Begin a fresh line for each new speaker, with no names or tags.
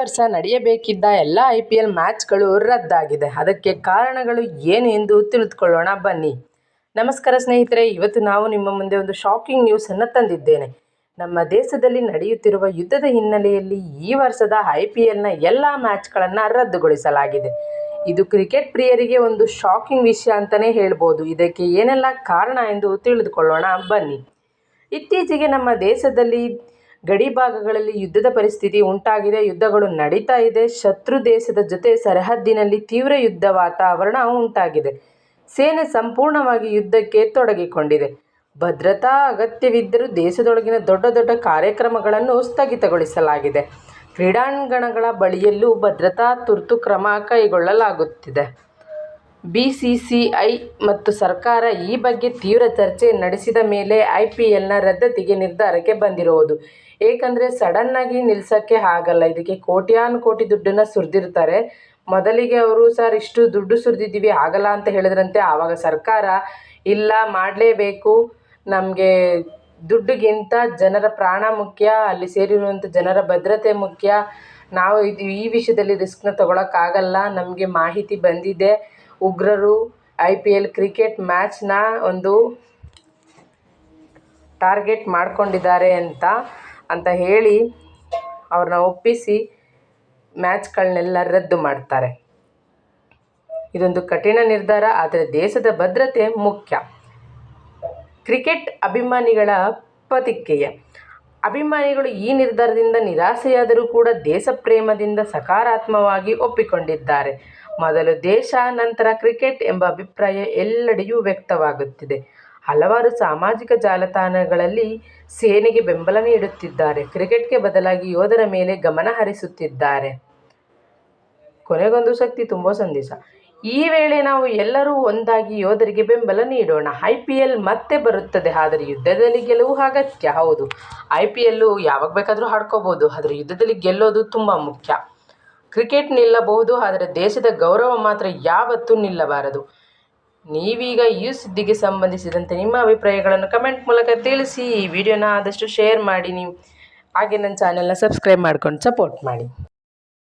ವರ್ಷ ನಡೆಯಬೇಕಿದ್ದ ಎಲ್ಲ ಐ ಪಿ ಎಲ್ ಮ್ಯಾಚ್ಗಳು ರದ್ದಾಗಿದೆ. ಅದಕ್ಕೆ ಕಾರಣಗಳು ಏನು ಎಂದು ತಿಳಿದುಕೊಳ್ಳೋಣ. ಬನ್ನಿ. ನಮಸ್ಕಾರ ಸ್ನೇಹಿತರೆ, ಇವತ್ತು ನಾವು ನಿಮ್ಮ ಮುಂದೆ ಒಂದು ಶಾಕಿಂಗ್ ನ್ಯೂಸನ್ನು ತಂದಿದ್ದೇನೆ. ನಮ್ಮ ದೇಶದಲ್ಲಿ ನಡೆಯುತ್ತಿರುವ ಯುದ್ಧದ ಹಿನ್ನೆಲೆಯಲ್ಲಿ ಈ ವರ್ಷದ ಐ ಪಿ ಎಲ್ನ ಎಲ್ಲ ಮ್ಯಾಚ್ಗಳನ್ನು ರದ್ದುಗೊಳಿಸಲಾಗಿದೆ. ಇದು ಕ್ರಿಕೆಟ್ ಪ್ರಿಯರಿಗೆ ಒಂದು ಶಾಕಿಂಗ್ ವಿಷಯ ಅಂತಲೇ ಹೇಳ್ಬೋದು. ಇದಕ್ಕೆ ಏನೆಲ್ಲ ಕಾರಣ ಎಂದು ತಿಳಿದುಕೊಳ್ಳೋಣ. ಬನ್ನಿ. ಇತ್ತೀಚೆಗೆ ನಮ್ಮ ದೇಶದಲ್ಲಿ ಗಡಿ ಭಾಗಗಳಲ್ಲಿ ಯುದ್ಧದ ಪರಿಸ್ಥಿತಿ ಉಂಟಾಗಿದೆ, ಯುದ್ಧಗಳು ನಡೀತಾ ಇದೆ. ಶತ್ರು ದೇಶದ ಜೊತೆ ಸರಹದ್ದಿನಲ್ಲಿ ತೀವ್ರ ಯುದ್ಧ ವಾತಾವರಣ ಉಂಟಾಗಿದೆ. ಸೇನೆ ಸಂಪೂರ್ಣವಾಗಿ ಯುದ್ಧಕ್ಕೆ ತೊಡಗಿಕೊಂಡಿದೆ. ಭದ್ರತಾ ಅಗತ್ಯವಿದ್ದರೂ ದೇಶದೊಳಗಿನ ದೊಡ್ಡ ದೊಡ್ಡ ಕಾರ್ಯಕ್ರಮಗಳನ್ನು ಸ್ಥಗಿತಗೊಳಿಸಲಾಗಿದೆ. ಕ್ರೀಡಾಂಗಣಗಳ ಬಳಿಯಲ್ಲೂ ಭದ್ರತಾ ತುರ್ತು ಕ್ರಮ ಕೈಗೊಳ್ಳಲಾಗುತ್ತಿದೆ. ಬಿ ಸಿ ಸಿ ಐ ಮತ್ತು ಸರ್ಕಾರ ಈ ಬಗ್ಗೆ ತೀವ್ರ ಚರ್ಚೆ ನಡೆಸಿದ ಮೇಲೆ ಐ ಪಿ ಎಲ್ನ ರದ್ದತಿಗೆ ನಿರ್ಧಾರಕ್ಕೆ ಬಂದಿರುವುದು ಏಕೆಂದರೆ ಸಡನ್ನಾಗಿ ನಿಲ್ಲಿಸೋಕ್ಕೆ ಆಗಲ್ಲ. ಇದಕ್ಕೆ ಕೋಟ್ಯಾನು ಕೋಟಿ ದುಡ್ಡನ್ನು ಸುರಿದಿರ್ತಾರೆ. ಮೊದಲಿಗೆ ಅವರು, ಸರ್, ಇಷ್ಟು ದುಡ್ಡು ಸುರಿದಿದ್ದೀವಿ, ಆಗಲ್ಲ ಅಂತ ಹೇಳಿದ್ರಂತೆ. ಆವಾಗ ಸರ್ಕಾರ, ಇಲ್ಲ, ಮಾಡಲೇಬೇಕು. ನಮಗೆ ದುಡ್ಡಿಗಿಂತ ಜನರ ಪ್ರಾಣ ಮುಖ್ಯ. ಅಲ್ಲಿ ಸೇರಿರುವಂಥ ಜನರ ಭದ್ರತೆ ಮುಖ್ಯ. ನಾವು ಇದು ಈ ವಿಷಯದಲ್ಲಿ ರಿಸ್ಕ್ನ ತೊಗೊಳಕ್ಕಾಗಲ್ಲ. ನಮಗೆ ಮಾಹಿತಿ ಬಂದಿದೆ. ಉಗ್ರರು ಐ ಪಿ ಎಲ್ ಕ್ರಿಕೆಟ್ ಮ್ಯಾಚ್ನ ಒಂದು ಟಾರ್ಗೆಟ್ ಮಾಡಿಕೊಂಡಿದ್ದಾರೆ ಅಂತ ಅಂತ ಹೇಳಿ ಅವ್ರನ್ನ ಒಪ್ಪಿಸಿ ಮ್ಯಾಚ್ಗಳನ್ನೆಲ್ಲ ರದ್ದು ಮಾಡ್ತಾರೆ. ಇದೊಂದು ಕಠಿಣ ನಿರ್ಧಾರ, ಆದರೆ ದೇಶದ ಭದ್ರತೆ ಮುಖ್ಯ. ಕ್ರಿಕೆಟ್ ಅಭಿಮಾನಿಗಳ ಪ್ರತಿಕ್ರಿಯೆ. ಅಭಿಮಾನಿಗಳು ಈ ನಿರ್ಧಾರದಿಂದ ನಿರಾಸೆಯಾದರೂ ಕೂಡ ದೇಶ ಪ್ರೇಮದಿಂದ ಸಕಾರಾತ್ಮಕವಾಗಿ ಒಪ್ಪಿಕೊಂಡಿದ್ದಾರೆ. ಮೊದಲು ದೇಶ, ನಂತರ ಕ್ರಿಕೆಟ್ ಎಂಬ ಅಭಿಪ್ರಾಯ ಎಲ್ಲೆಡೆಯೂ ವ್ಯಕ್ತವಾಗುತ್ತಿದೆ. ಹಲವಾರು ಸಾಮಾಜಿಕ ಜಾಲತಾಣಗಳಲ್ಲಿ ಸೇನೆಗೆ ಬೆಂಬಲ ನೀಡುತ್ತಿದ್ದಾರೆ. ಕ್ರಿಕೆಟ್ಗೆ ಬದಲಾಗಿ ಯೋಧರ ಮೇಲೆ ಗಮನ ಹರಿಸುತ್ತಿದ್ದಾರೆ. ಕೊನೆಗೊಂದು ಶಕ್ತಿ ತುಂಬ ಸಂದೇಶ. ಈ ವೇಳೆ ನಾವು ಎಲ್ಲರೂ ಒಂದಾಗಿ ಯೋಧರಿಗೆ ಬೆಂಬಲ ನೀಡೋಣ. ಐ ಪಿ ಎಲ್ ಮತ್ತೆ ಬರುತ್ತದೆ, ಆದರೆ ಯುದ್ಧದಲ್ಲಿ ಗೆಲುವು ಅಗತ್ಯ. ಹೌದು, ಐ ಪಿ ಎಲ್ಲು ಯಾವಾಗ ಬೇಕಾದರೂ ಆಡ್ಕೋಬೋದು, ಆದರೆ ಯುದ್ಧದಲ್ಲಿ ಗೆಲ್ಲೋದು ತುಂಬ ಮುಖ್ಯ. ಕ್ರಿಕೆಟ್ ನಿಲ್ಲಬಹುದು, ಆದರೆ ದೇಶದ ಗೌರವ ಮಾತ್ರ ಯಾವತ್ತೂ ನಿಲ್ಲಬಾರದು. ನೀವೀಗ ಈ ಸುದ್ದಿಗೆ ಸಂಬಂಧಿಸಿದಂತೆ ನಿಮ್ಮ ಅಭಿಪ್ರಾಯಗಳನ್ನು ಕಮೆಂಟ್ ಮೂಲಕ ತಿಳಿಸಿ. ಈ ವಿಡಿಯೋನ ಆದಷ್ಟು ಶೇರ್ ಮಾಡಿ ನೀವು. ಹಾಗೆ ನನ್ನ ಚಾನೆಲ್ನ ಸಬ್ಸ್ಕ್ರೈಬ್ ಮಾಡ್ಕೊಂಡು ಸಪೋರ್ಟ್ ಮಾಡಿ.